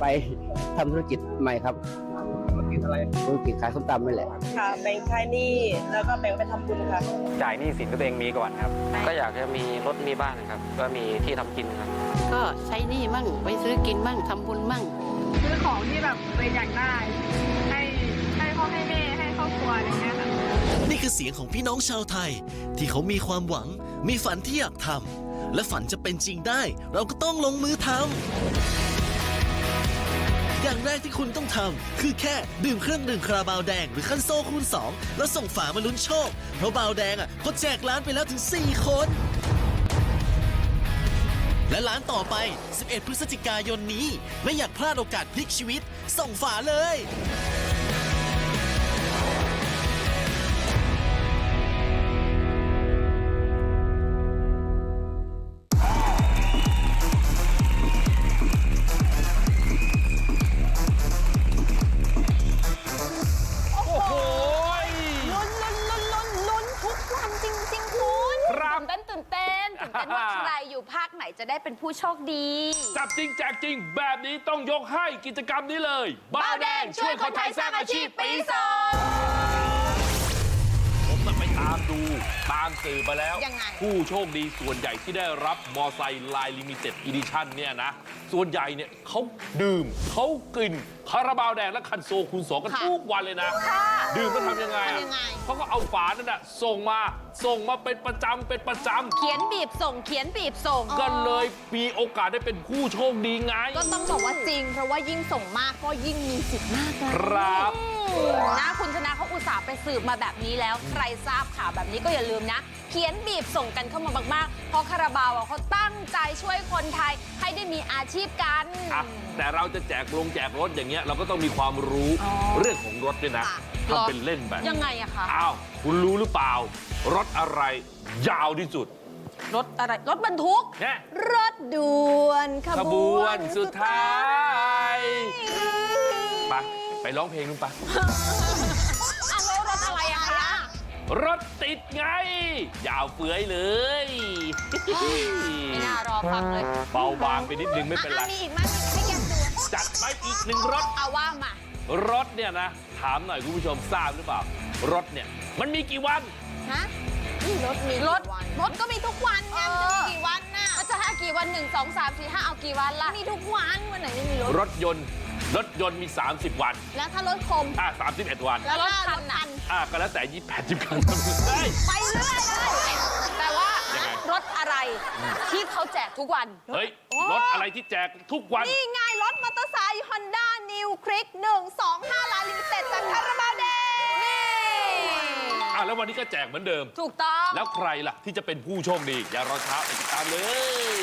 ไปทำธุรกิจใหม่ครับธุรกิจอะไรธุรกิจขายส้มตำนี่แหละ ค่ะแบ่งใช้หนี้แล้วก็แบ่งไปทำบุญค่ะ จ่ายหนี้สินที่ตัวเองมีก่อนครับ ก็อยากจะมีรถมีบ้านนะครับ ก็มีที่ทำกินครับ ก็ใช้หนี้มั่งไปซื้อกินมั่งทำบุญมั่ง ซื้อของที่แบบตัวเองอยากได้ ให้ให้พ่อให้แม่ให้ครอบครัวอะไรเงี้ยค่ะ นี่คือเสียงของพี่น้องชาวไทย ที่เขามีความหวัง มีฝันที่อยากทำและฝันจะเป็นจริงได้ เราก็ต้องลงมือทำ อย่างแรกที่คุณต้องทำคือแค่ดื่มเครื่องดื่มคาราบาวแดงหรือคันโซคูณ 2 แล้วส่งฝามาลุ้นโชค เพราะบาวแดงอะเขาแจกร้านไปแล้วถึง 4 คน และร้านต่อไป 11 พฤศจิกายนนี้ ไม่อยากพลาดโอกาสพลิกชีวิต ส่งฝาเลย ไหนจะได้เป็นผู้โชคดี จับจริงแจกจริงแบบนี้ต้องยกให้กิจกรรมนี้เลย บ้าวแดงช่วยคนไทยสร้างอาชีพปีสอง ดูตามสื่อมาแล้วยังไงผู้โชคดีส่วนใหญ่ที่ได้รับมอไซค์ลายลิมิเต็ดอีดิชั่นเนี่ยนะ ส่วนใหญ่เนี่ยเขาดื่มเขากินคาราบาวแดงและคันโซคูณสองกันค่ะทุกวันเลยนะค่ะดื่มแล้วทำยังไงอะทำยังไงเขาก็เอาฝานั่นน่ะส่งมาส่งมาเป็นประจำเป็นประจำเขียนบีบส่งเขียนบีบส่ง ก็เลยมีโอกาสได้เป็นผู้โชคดีไง ก็ต้องบอกว่าจริง เพราะว่ายิ่งส่งมากก็ยิ่งมีสิทธิ์มากเลยครับาอุตส่าห์ไปสืบมาแบบนี้แล้ว ใครทราบข่าวแบบนี้ก็อย่าลืมนะ เขียนบีบส่งกันเข้ามามากๆ เพราะคาราบาวอะเขาตั้งใจช่วยคนไทยให้ได้มีอาชีพกัน อะแต่เราจะแจกลงแจกรถอย่างเงี้ยเราก็ต้องมีความรู้อ๋อเรื่องของรถด้วยนะค่ะ ทำเป็นเล่นไปยังไงอะคะอ้าวคุณรู้หรือเปล่า รถอะไร ยาวที่สุดรถอะไรรถบรรทุกแน่รถด่วนขขบบววนนสุดท้ายไปไปร้องเพลงนู่นไป รถติดไง ยาวเฟือยเลยไม่น่ารอฟังเลยเบาบางไปนิดนึงไม่เป็นไร อะมีอีกไหมมีให้แกดูจัดไปอีกหนึ่งรถ เอาว่ามา รถเนี่ยนะ ถามหน่อยคุณผู้ชมทราบหรือเปล่า รถเนี่ย มันมีกี่วัน ฮะรถมีรถรถก็มีทุกวันไงมันจะมีกี่วันน่ะมันจะให้กี่วันหนึ่งสองสามสี่ห้าเอากี่วันล่ะ มีทุกวันวันไหนไม่มีรถ รถยนต์ รถยนต์มี 30 วันแล้วถ้ารถคม อะ31 วัน แล้วรถคันน่ะอะก็แล้วแต่ 28 10คันเฮ้ย ไปเรื่อยเลยแต่ว่ายังไงรถอะไรที่เขาแจกทุกวัน เฮ้ย รถอะไรที่แจกทุกวัน นี่ไงรถมอเตอร์ไซค์ Honda New Click 125ลายลิมิเต็ดจากคาราบาวแดงนี่อะแล้ววันนี้ก็แจกเหมือนเดิม ถูกต้อง แล้วใครล่ะที่จะเป็นผู้โชคดี อย่ารอช้าไปติดตามเลย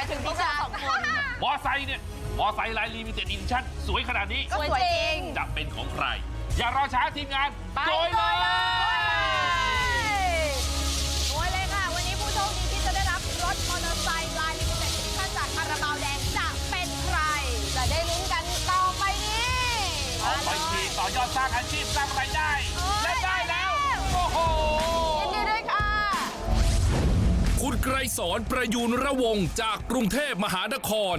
ายถึงพวกเราสองคนๆมอไซค์เนี่ย มอไซค์ลายลิมิเต็ดอินชั่นสวยขนาดนี้สวยจริง จะเป็นของใคร อย่ารอช้าทีมงานไปโกยเลยโอ้ยเลยค่ะ วันนี้ผู้โชคดีที่จะได้รับรถมอเตอร์ไซค์ลายลิมิเต็ดดิชั่นจากคาราบาวแดงจะเป็นใคร จะได้ลุ้นกันต่อไปนี้เอาไปขี่ต่อยอดสร้างอาชีพสร้างรายได้เอ้ยและได้แล้ว โอ้โห ไกรสอนประยูนระวงจากกรุงเทพมหานคร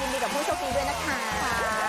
ยินดีกับผู้โชคดีด้วยนะคะ